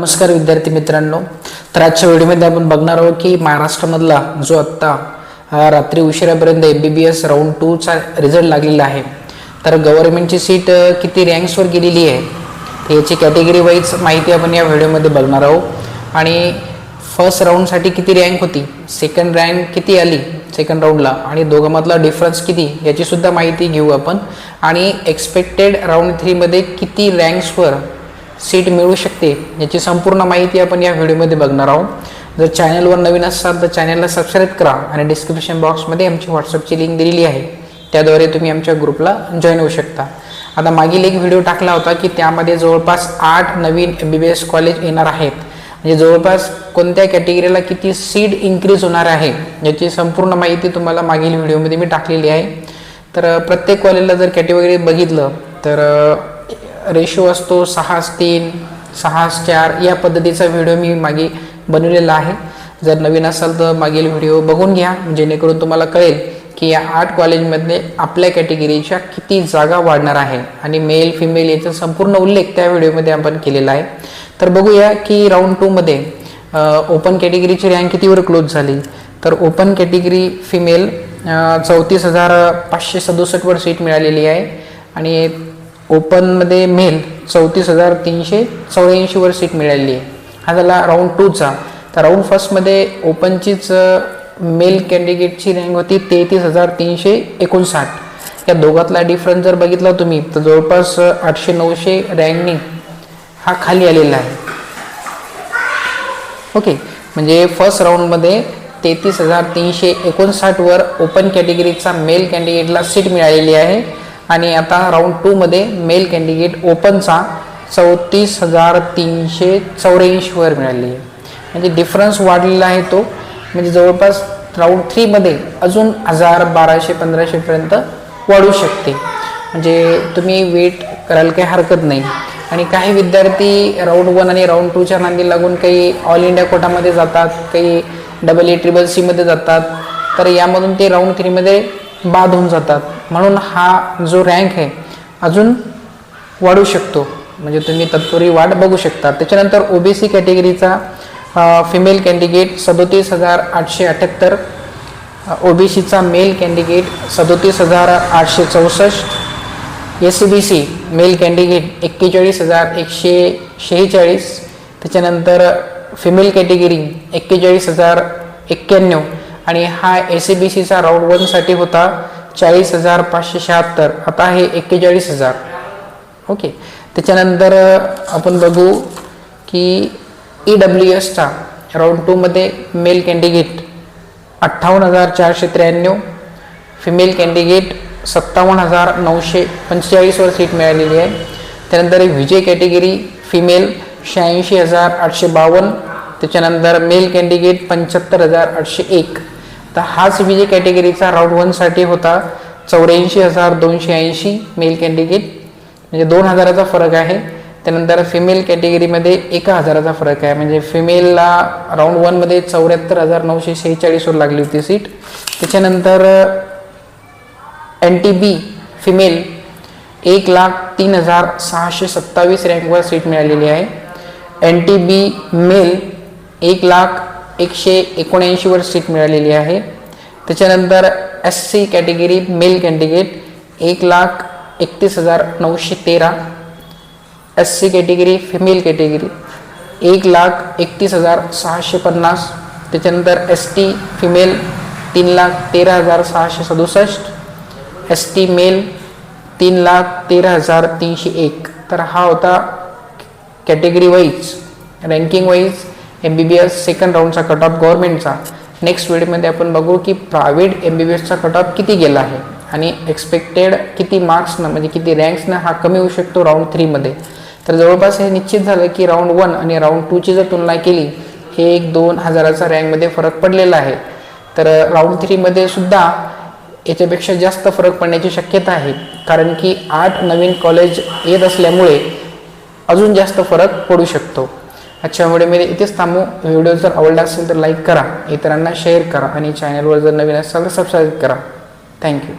नमस्कार विद्यार्थी मित्रांनो. तर आजच्या व्हिडिओमध्ये आपण बघणार आहोत की महाराष्ट्रामधला जो आत्ता रात्री उशिरापर्यंत M B B S round टूचा result लागलेला आहे. तर गव्हर्नमेंटची सीट किती रँक्सवर गेलेली आहे तर याची कॅटेगरी वाईज माहिती आपण या व्हिडिओमध्ये बघणार आहोत. आणि फर्स्ट राऊंडसाठी किती रँक होती सेकंड रँक किती आली सेकंड राऊंडला आणि दोघांमधला डिफरन्स किती याचीसुद्धा माहिती घेऊ आपण. आणि एक्सपेक्टेड राऊंड थ्रीमध्ये किती रँक्सवर सीट मिळू शकते याची संपूर्ण माहिती आपण या व्हिडिओमध्ये बघणार आहोत. जर चॅनलवर नवीन असाल तर चॅनलला सबस्क्राईब करा आणि डिस्क्रिप्शन बॉक्समध्ये आमची व्हॉट्सअपची लिंक दिलेली आहे. त्याद्वारे तुम्ही आमच्या ग्रुपला जॉईन होऊ शकता. आता मागील एक व्हिडिओ टाकला होता की त्यामध्ये जवळपास आठ नवीन M B B S college येणार आहेत. म्हणजे जवळपास कोणत्या कॅटेगरीला किती सीट इन्क्रीज होणार आहे याची संपूर्ण माहिती तुम्हाला मागील व्हिडिओमध्ये मी टाकलेली आहे. तर प्रत्येक कॉलेजला जर कॅटेगरी बघितलं तर रेशो असतो सहास तीन सहास चार या पद्धतीचा व्हिडिओ मी मागे बनवलेला आहे. जर नवीन असाल तर मागील व्हिडिओ बघून घ्या. जेणेकरून तुम्हाला कळेल की या आर्ट कॉलेजमध्ये आपल्या कॅटेगरीच्या किती जागा वाढणार आहे. आणि मेल फिमेल याचा संपूर्ण उल्लेख त्या व्हिडिओमध्ये आपण केलेला आहे. तर बघूया की राऊंड टूमध्ये ओपन कॅटेगरीची रँक कितीवर क्लोज झाली? तर ओपन कॅटेगरी फिमेल चौतीस हजार पाचशे सदुसष्टवर सीट मिळालेली आहे. आणि ओपनमध्ये मेल चौतीस हजार तीनशे चौऱ्याऐंशीवर सीट मिळाली आहे. हा झाला राऊंड टूचा तर राऊंड फर्स्टमध्ये ओपनचीच मेल कॅन्डिडेटची रँक होती तेहतीस हजार तीनशे एकोणसाठ. या दोघातला डिफरन्स जर बघितला तुम्ही तर जवळपास आठशे नऊशे रँकनी हा खाली आलेला आहे. ओके म्हणजे फर्स्ट राऊंडमध्ये तेहतीस हजार तीनशे एकोणसाठवर ओपन कॅटेगरीचा मेल कॅन्डिडेटला सीट मिळालेली आहे. आणि आता राऊंड टूमध्ये मेल कॅन्डिडेट ओपनचा चौतीस हजार तीनशे चौऱ्याऐंशीवर मिळाली. आहे म्हणजे डिफरन्स वाढलेला आहे तो. म्हणजे जवळपास राऊंड थ्रीमध्ये अजून हजार बाराशे पंधराशेपर्यंत वाढू शकते. म्हणजे तुम्ही वेट करायला काही हरकत नाही. आणि काही विद्यार्थी राऊंड वन आणि राऊंड टूच्या नांदी लागून काही ऑल इंडिया कोटामध्ये जातात काही डबल ए ट्रिबल सीमध्ये जातात. तर यामधून ते राऊंड थ्रीमध्ये बाद होऊन जातात. म्हणून हा जो रँक आहे अजून वाढू शकतो. म्हणजे तुम्ही तत्पूर्वी वाढ बघू शकता. त्याच्यानंतर ओबीसी कॅटेगरीचा फिमेल कॅन्डिडेट सदोतीस हजार आठशे अठ्ठ्याहत्तर ओबीसीचा मेल कॅन्डिडेट सदोतीस हजार आठशे चौसष्ट S C B C male candidate एक्केचाळीस हजार एकशे शेहेचाळीस त्याच्यानंतर फिमेल कॅटेगरी एक्केचाळीस हजार एक्क्याण्णव आणि हा एस सी बी सीचा राऊंड वनसाठी होता चाळीस हजार पाचशे शहात्तर. आता आहे एक्केचाळीस हजार. ओके. त्याच्यानंतर आपण बघू की ई डब्ल्यू एसचा राऊंड टूमध्ये मेल कॅन्डिडेट अठ्ठावन्न हजार चारशे त्र्याण्णव फिमेल कॅन्डिडेट सत्तावन्न हजार नऊशे पंचेचाळीसवर सीट मिळालेली आहे. त्यानंतर विजय कॅटेगरी फिमेल शहाऐंशी हजार आठशे बावन्न. त्याच्यानंतर मेल कॅन्डिडेट पंच्याहत्तर हजार आठशे एक. तर हाच विजय कॅटेगरीचा राऊंड वनसाठी होता. चौऱ्याऐंशी हजार दोनशे ऐंशी मेल कॅन्डिडेट म्हणजे दोन हजाराचा फरक आहे. त्यानंतर फिमेल कॅटेगरीमध्ये एका हजाराचा फरक आहे. म्हणजे फिमेलला राऊंड वनमध्ये चौऱ्याहत्तर हजार नऊशे शेहेचाळीसवर लागली होती सीट त्याच्यानंतर एन टी बी फिमेल एक लाख तीन हजार सहाशे सत्तावीस रँकवर सीट मिळालेली आहे. एन टी बी मेल एक लाख एकशे एकोणऐंशीवर सीट मिळालेली आहे. त्याच्यानंतर S C category male candidate एक लाख एकतीस हजार नऊशे तेरा. S C category female category एक लाख एकतीस हजार सहाशे पन्नास. त्याच्यानंतर एस टी फिमेल तीन लाख तेरा हजार सहाशे सदुसष्ट. एस टी मेल तीन लाख तेरा हजार तीनशे एक. तर हा होता category wise ranking wise M B B S second राऊंडचा cut off गव्हर्नमेंटचा नेक्स्ट व्हिडिओमध्ये आपण बघू की प्रायव्हेट एम बी बी एसचा कट ऑफ किती गेला आहे आणि एक्सपेक्टेड किती मार्क्सनं म्हणजे किती रँक्सनं हा कमी होऊ शकतो राऊंड थ्रीमध्ये तर जवळपास हे निश्चित झालं की राऊंड वन आणि राऊंड टूची जर तुलना केली हे एक दोन हजाराचा रँकमध्ये फरक पडलेला आहे. तर राऊंड थ्रीमध्ये सुद्धा याच्यापेक्षा जास्त फरक पडण्याची शक्यता आहे. कारण की आठ नवीन कॉलेज येत असल्यामुळे अजून जास्त फरक पडू शकतो. अच्छा व्हिडिओमध्ये इथेच थांबू. व्हिडिओ जर आवडला असेल तर लाईक करा. इतरांना शेअर करा आणि चॅनलवर जर नवीन असाल तर सबस्क्राईब करा. थँक्यू